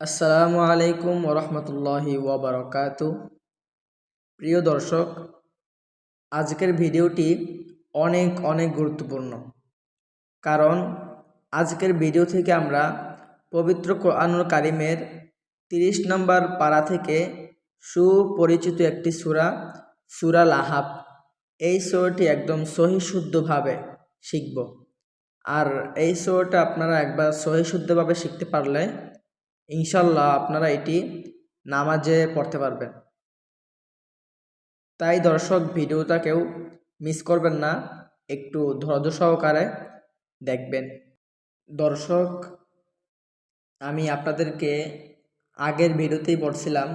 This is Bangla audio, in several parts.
আসসালামু আলাইকুম ওরহমতুল্লাহি ওবরকাত প্রিয় দর্শক, আজকের ভিডিওটি অনেক অনেক গুরুত্বপূর্ণ। কারণ আজকের ভিডিও থেকে আমরা পবিত্র কোরআনুল কারিমের তিরিশ নম্বর পাড়া থেকে সুপরিচিত একটি সূরা সূরা লাহাব। এই সূরাটি একদম সহি শুদ্ধভাবে শিখব। আর এই সূরাটা আপনারা একবার সহি শুদ্ধভাবে শিখতে পারলে ইনশাল্লাহ আপনারা এটি নামাজে পড়তে পারবেন। তাই দর্শক, ভিডিওটা কেউ মিস করবেন না, একটু ধৈর্য সহকারে দেখবেন। দর্শক, আমি আপনাদেরকে আগের ভিডিওতেই বলছিলাম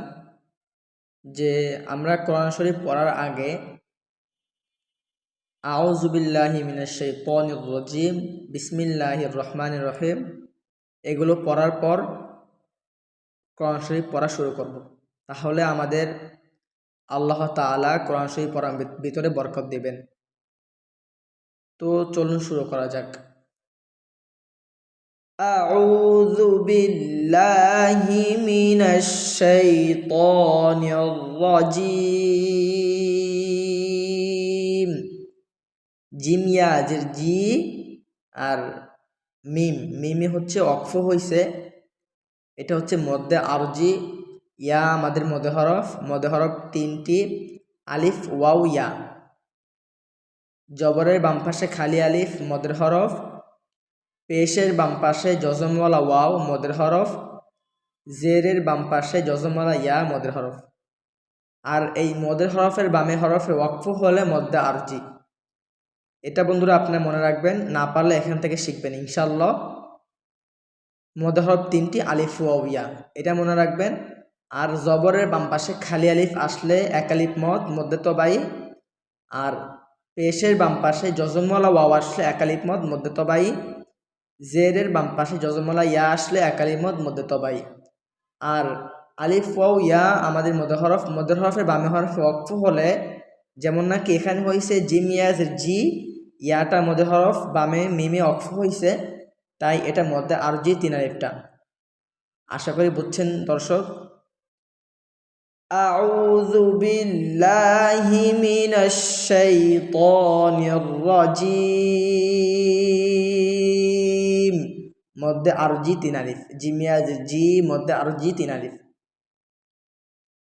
যে, আমরা কোরআন শরীফ পড়ার আগে আউজুবিল্লাহি বিসমিল্লাহির রহমানির রহিম, এগুলো পড়ার পর কোরআন শরীফ পড়া শুরু করব। তাহলে আমাদের আল্লাহ তালা কোরআন শরীফ পড়ার ভিতরে বরকত দিবেন তো চলুন শুরু করা যাক أعوذ بالله من الشيطان الرجيم জিম ইয়াজের জি আর মিম মিমে হচ্ছে অক্ফ হইছে এটা হচ্ছে মধ্যে আরজি ইয়া আমাদের মধ্যে হরফ মধ্যে হরফ তিনটি, আলিফ, ওয়াও, ইয়া। জবরের বাম পাশে খালি আলিফ মদের হরফ। পেশের বাম পাশে জজমওয়ালা ওয়াও মদের হরফ। জেরের বাম পাশে জজমওয়ালা ইয়া মদের হরফ। আর এই মদের হরফের বামে হরফে ওয়াকফ হলে মধ্যে আরজি এটা বন্ধুরা আপনার মনে রাখবেন, না পারলে এখান থেকে শিখবেন ইনশাল্লাহ মধ্যে তিনটি আলিফ ওয়া এটা মনে রাখবেন, আর জবরের বাম পাশে খালি আলিফ আসলে এক আলিফ মদ, মধ্যে তবাই আর পেশের বাম পাশে যজমলা ওয়াও আসলে এক আলিফ মদ, মধ্যে তবাই জেরের বাম পাশে যজমলা ইয়া আসলে এক আলিফ মদ, মধ্যে তবাই আর আলিফ ওয়াও ইয়া আমাদের মধ্যে হরফ হরফের বামে হরফ অক্ফ হলে যেমন নাকি এখানে হয়েছে জিম ইয়াজের জি, ইয়াটা মধ্যে হরফ বামে মিমে অক্ফ হয়েছে তাই এটা মধ্যে আর জি তিন আলিফটা আশা করি বুঝছেন দর্শক أعوذ بالله من الشيطان الرجيم মধ্যে আরো জি তিন আলিফ জিমিয়াজ জি মধ্যে আরো জি তিন আলিফ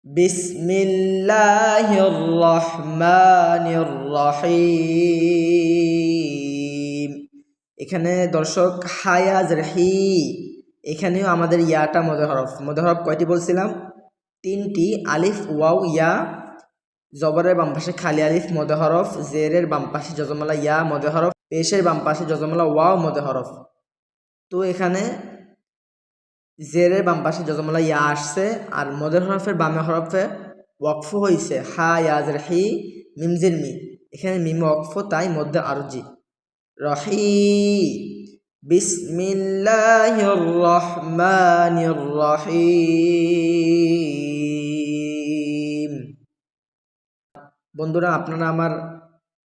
বিসমিল্লাহির রহমানির রহিম এখানে দর্শক হায়াজ হি এখানেও আমাদের ইয়াটা মধ্যে হরফ। হরফ কয়টি বলছিলাম? তিনটি, আলিফ, ওয়াও, ইয়া। জবরের বাম পাশে খালি আলিফ, মদে হরফ। জেরের বাম পাশে যজমালা ইয়া, মদে হরফ। পেশের বাম পাশে যজমালা ওয়াও, মদে হরফ। তো এখানে জেরের বাম পাশে যজমালা ইয়া আসছে আর মদের হরফের বামে হরফে ওয়াকফ হয়েছে হা ইয়াজের হি মিমজির মি। এখানে মিম ওয়াকফ, তাই মধ্যে আরজি বন্ধুরা আপনারা আমার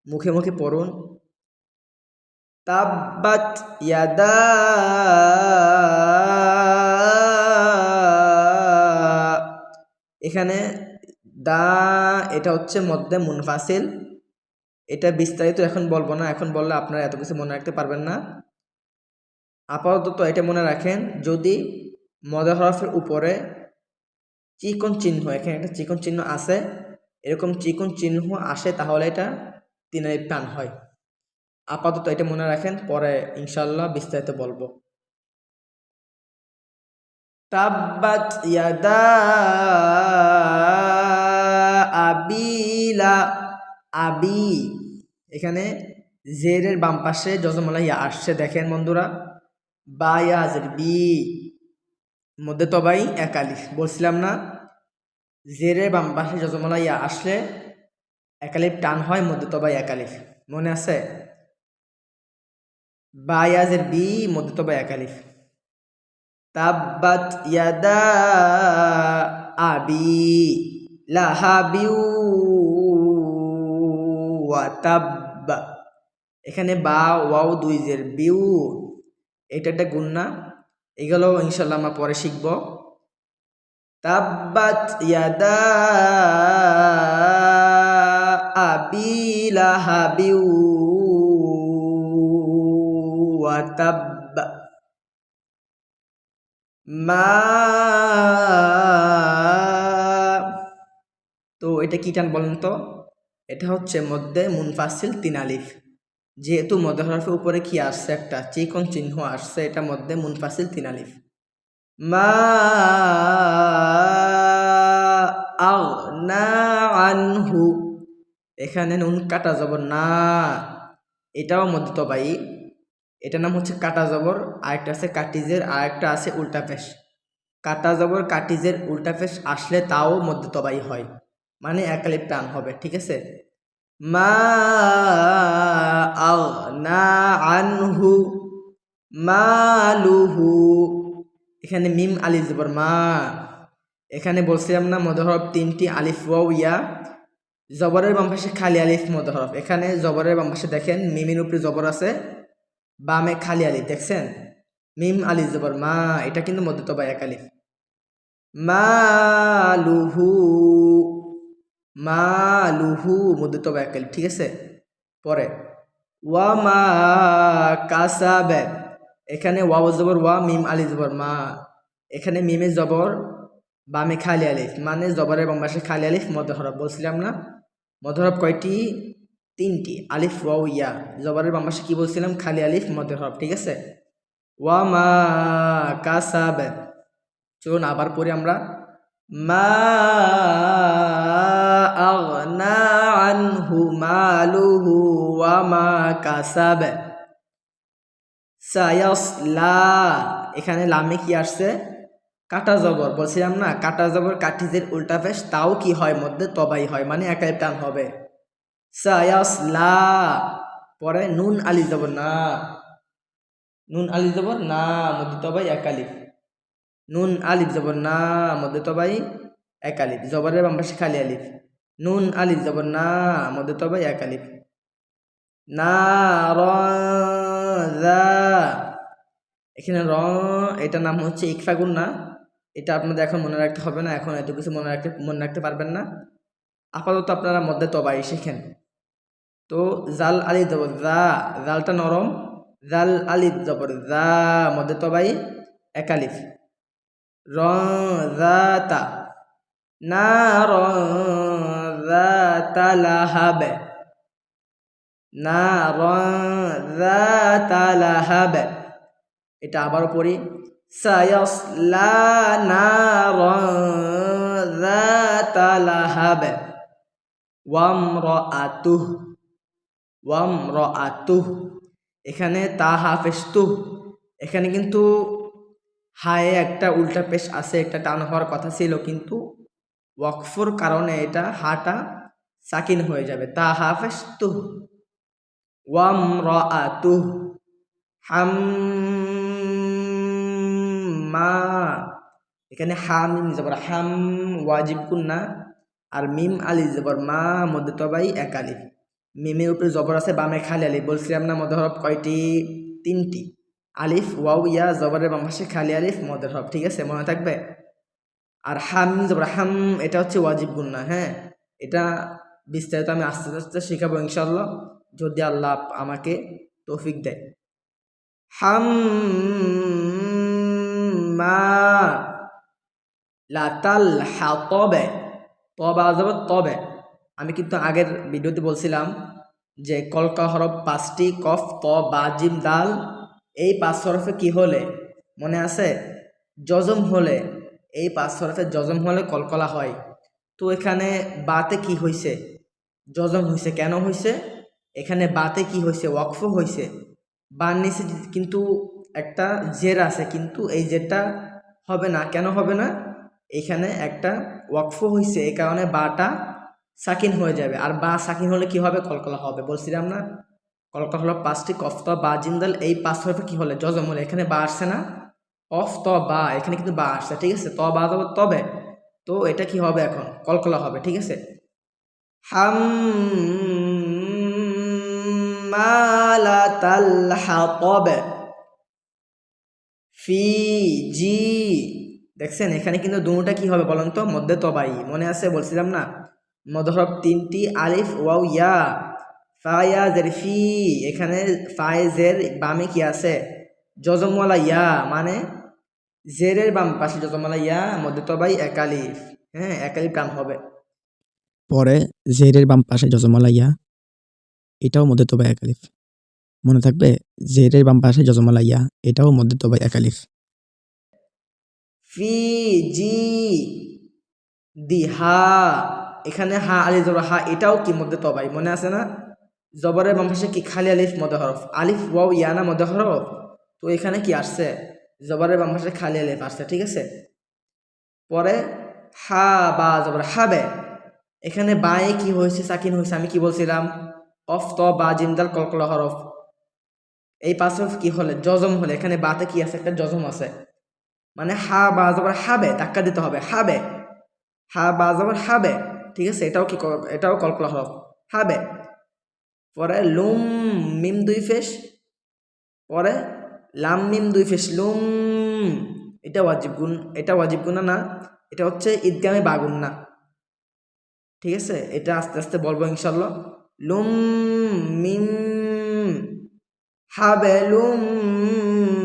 মুখে মুখে পড়ুন। তাব্বাত ইয়াদা। এখানে দা এটা হচ্ছে মধ্যে মুনফাসিল। এটা বিস্তারিত এখন বলব না। এখন বললে আপনারা এত কিছু মনে রাখতে পারবেন না। আপাতত এটা মনে রাখেন, যদি মদা হরফের উপরে চিকন চিহ্ন, এখানে একটা চিকন চিহ্ন আছে, এরকম চিকন চিহ্ন আসে তাহলে এটা তিনের টান হয়। আপাতত এটা মনে রাখেন, পরে ইনশাল্লাহ বিস্তারিত বলব। তাব্বাত ইয়াদা আবিলা আবি। এখানে জেরের বাম পাশে যজমলা ইয়া আসছে। দেখেন বন্ধুরা। বা ইয়াজের বি। মধ্যে তবাই একালিফ বলছিলাম না জেরের বাম পাশে যজমলা ইয়া আসলে একালিফ টান হয়, মধ্যে তবাই একালিফ মনে আছে? বা ইয়াজের বি, মধ্যে তবাই একালিফ তাব্বাত ইয়াদা আবি লাহাবিউ। ওয়াতাব্বা এখানে বা, ওয়াও দুই জের, বিউ। এটা একটা গুন্না এগুলো ইনশাল্লাহ আমরা পরে শিখব। তাব্বাত ইয়াদা আবি লাহাবি ওয়া তাব্বা মা তো এটা কি টান বলেন তো? এটা হচ্ছে মধ্যে মুনফাসিল তিন আলিফ। যেহেতু মধ্য হরফের উপরে কি আসছে একটা? চিকন চিহ্ন আসছে, এটা মধ্যে মুনফাসিল তিন আলিফ। মা আনহু। এখানে নুন কাটা জবর না। এটাও মধ্য তবাই এটার নাম হচ্ছে কাটা জবর, আরেকটা আছে কাটিজের, আরেকটা আছে উল্টা পেশ। কাটা জবর, কাটিজের, উল্টা পেশ আসলে তাও মধ্য তবাই হয়। মানে একালিপ টান হবে, ঠিক আছে? মা আগনা আনহু মালুহু। এখানে মিম আলিফ জবর মা। এখানে বলছিলাম না মদহরফ তিনটি আলিফ ওয়াও, ইয়া। জবরের বাম পাশে খালি আলিফ মদহরফ এখানে জবরের বাম পাশে দেখেন, মিমির উপরে জবর আছে, বামে খালি আলিফ, দেখছেন? মিম আলিফ জবর মা, এটা কিন্তু মধ্য বা এক আলিফ। মালুহু মালুহু মধ্য বা এক ঠিক আছে? পরে, ওয়া মা কাসা কাসাবে, এখানে ওয়াও জবর, ওয়া মিম আলি জবর, মা, এখানে মিমে জবর, বামে খালি আলিফ মানে জবরের বাম পাশে খালি আলিফ, মধ্যহরফ, বলছিলাম না? মধ্যহরফ কয়টি? তিনটি, আলিফ ওয়া ইয়া, জবরের বাম পাশে কি বলছিলাম? খালি আলিফ, মধ্যহরফ, ঠিক আছে? ওয়া মা কাসাব, চলুন আবার পড়ি আমরা, মা আনহু মালুহু ওয়া মা কাসাব সায়াসলা এখানে লামে কি আসছে? কাটা জবর। বলছিলাম না, কাটা জবর কাঠিজের উল্টা ফেস, তাও কি হয়? মধ্যে তবাই হয় মানে একাই টান হবে। সায়াসলা। পরে নুন আলি জবর, না। নুন আলি জবর, না। মধ্যে তবাই একালিফ নুন আলিফ জবর, না। মধ্যে তবাই একালিফ জবরের বাম পাশে খালি আলিফ। নুন, আলিফ যাব না, মধ্যে তবাই একালিফ না, র এখানে র, এটার নাম হচ্ছে ইকফাগুন না। এটা আপনাদের এখন মনে রাখতে হবে না, এখন এত কিছু মনে রাখতে মনে রাখতে পারবেন না। আপাতত আপনারা মধ্যে তবাই শেখেন তো জাল আলি জবর জা জালটা নরম, জাল আলি জবর জা মধ্যে তবাই একালিফ র, তা। না, র তা লাহাবে না র তা লাহাবে এটা আবারও পড়ি সায়াসলা নারান যাতা লাহাব ওয়ামরাআতুহ ওয়ামরাআতুহ এখানে তা হাফেজতুহ এখানে কিন্তু হায়ে একটা উল্টা পেশ আছে, একটা টান হওয়ার কথা ছিল, কিন্তু ওয়াকফুর কারণে এটা হাটা সাকিন হয়ে যাবে। তা হাফেজ তুহ ওয়াম র তুহ হাম মা এখানে হামিম জবর, হাম ওয়াজিব কুন্না আর মিম আলি জবর, মা মধ্যে তবাই এক আলিফ। মিমের উপরে জবর আছে, বামে খালি আলিফ। বলছিলাম না মধ্যে হরফ কয়টি? তিনটি। আলিফ, ওয়াও, ইয়া, জবরের বাম পাশে খালি আলিফ মদের হরফ। ঠিক আছে, মনে থাকবে? আর হাম হাম, এটা হচ্ছে ওয়াজিব গুন্না হ্যাঁ? এটা বিস্তারিত আমি আস্তে আস্তে শেখাবো ইনশাল্লাহ যদি আল্লাহ আমাকে তৌফিক দেয়। হাম মা লাতাল তবে তবে আজব তবে। আমি কিন্তু আগের ভিডিওতে বলছিলাম যে কলকা হরফ পাঁচটি, কফ, ত, বা, জিম, দাল, এই পাঁচ হরফে কি হলে? মনে আছে? যজম হলে এই পাঁচ যজম হলে কলকলা হয়। তো এখানে বাতে কি হয়েছে যজম হয়েছে কেন হয়েছে এখানে বাতে কি হয়েছে ওয়াকফ হয়েছে বান নিচে কিন্তু একটা জের আছে, কিন্তু এই জেরটা হবে না। কেন হবে না? এখানে একটা ওয়াকফ হয়েছে এই কারণে বাটা সাকিন হয়ে যাবে। আর বা সাকিন হলে কি হবে? কলকলা হবে। বলছিলাম না? কলকলা হলো পাঁচটি কফত বা জিন্দাল এই পাঁচ হরফে কি হলে? জজম হলে। এখানে বা আসছে না। অফ, ত, বা, এখানে কিন্তু বা আসছে, ঠিক আছে? ত, বা তবে, তো এটা কি হবে এখন? কলকলা হবে, ঠিক আছে? হাম ফি, জি, দেখছেন? এখানে কিন্তু দুটা কি হবে বলেন তো? মধ্যে তবাই মনে আছে? বলছিলাম না? মধ্য তিনটি, আলিফ, ওয়াও, ইয়া ফায়া জের, ফি, এখানে ফায়েজের বামে কি আছে? জজমওয়ালা ইয়া মানে জেরের বাম পাশে জজমওয়ালা ইয়া মধ্যে তবাই একালিফ হ্যাঁ একালিফ টান হবে। পরে জেরের বাম পাশে যজমালা ইয়া এটাও মধ্যে তোবাই একালিফ। মনে থাকবে জেরের বাম পাশে যজমালা ইয়া এটাও মধ্যে তোবাই একালিফ। ফি জি দি হা এখানে হা আলি জবর হা এটাও কি মধ্যে তবাই? মনে আছে না? জবরের বাম পাশে কি খালি আলিফ মধ্যে হরফ? আলিফ ওয়াও ইয়ানা মধ্যে হরফ? তো এখানে কি আসছে? জবরের বাম পাশে খালি আলিফ আসছে, ঠিক আছে? পরে হা বা জবর, হাবে। এখানে বাঁয়ে কি হয়েছে, সাকিন হয়েছে, আমি কি বলছিলাম? অফ, ত, বা জিমদাল কলকলা হরফ এই পাঁচ হরফ কি হলে? জজম হলে। এখানে বাতে কি আছে? একটা জজম আছে। মানে হা বা জবর হাবে, ধাক্কা দিতে হবে। হাবে। হা বা জবর হাবে, ঠিক আছে? এটাও কি এটাও কল্পনা হরফ হাবে। পরে লুম, মিম দুই ফেস। পরে লাম মিম দুই ফেস, লুম। এটা ওয়াজিব গুণ, এটা ওয়াজিব গুণা না এটা হচ্ছে ঈদগামে বাগুন না। ঠিক আছে? এটা আস্তে আস্তে বলব ইনশাল্লাহ লুম মিম হাবেলুম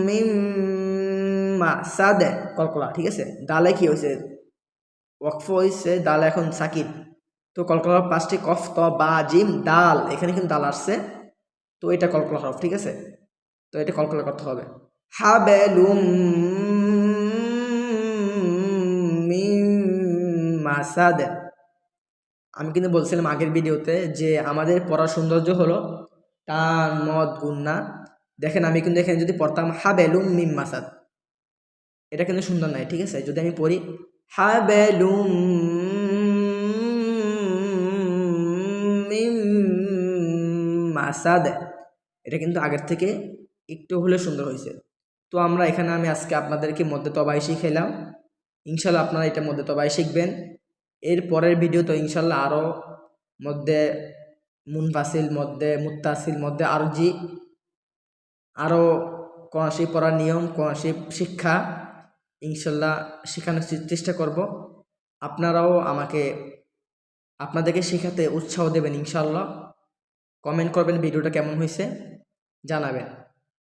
মিম মা সাদে, কলকলা, ঠিক আছে? ডালে কি হয়েছে ওয়াকফ হয়েছে ডাল এখন সাকিব। তো কলকলার পাঁচটি কফ, ত, বা, জিম, ডাল, এখানে কিন্তু ডাল আসছে। তো এটা কলকলা হরফ, ঠিক আছে? তো এটা কলকলা করতে হবে। হাবেলুম মাসাদে। আমি কিন্তু বলছিলাম আগের ভিডিওতে যে আমাদের পড়ার সৌন্দর্য হলো টান, মদ, গুন্না। দেখেন, আমি কিন্তু এখানে যদি পড়তাম হাবেলুম মিম মাসাদ, এটা কিন্তু সুন্দর নয়, ঠিক আছে? যদি আমি পড়ি হাবেলুম মিম মাসাদ, এটা কিন্তু আগের থেকে একটু হলে সুন্দর হয়েছে। তো আমরা এখানে আমি আজকে আপনাদেরকে মধ্যে তবাই শিখাইলাম। ইনশাল্লাহ আপনারা এটা মধ্যে তবাই শিখবেন। এর পরের ভিডিও তো ইনশাল্লাহ আরও মধ্যে মুনফাসিল মধ্যে, মুত্তাসিল মধ্যে আরও জি আরও কনাশি পড়ার নিয়ম কনাশি শিক্ষা ইনশাল্লাহ শেখানোর চেষ্টা করব। আপনারাও আমাকে, আপনাদেরকে শেখাতে উৎসাহ দেবেন ইনশাল্লাহ কমেন্ট করবেন ভিডিওটা কেমন হয়েছে, জানাবেন।